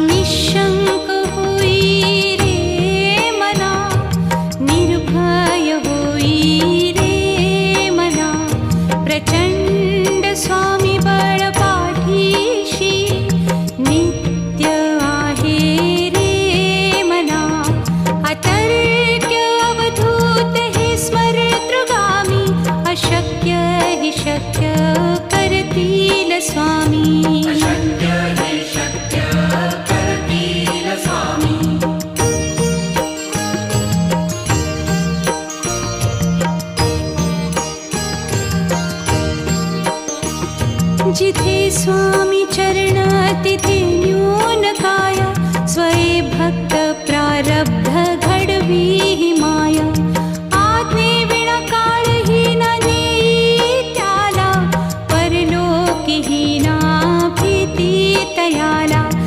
होई रे मना निर्भय होई रे मना प्रचंड स्वामी नित्य नित्यवाहि रे मना अवधूत अतर्क्यवधूते स्मरवामि अशक्य ही निशक्य परतिल स्वामी जिथे स्वामी चरणातिथे न्यून काया स्वये भक्त प्रारब्ध घडवी ही माया आज्ञे विणा न त्याला परलोकहीन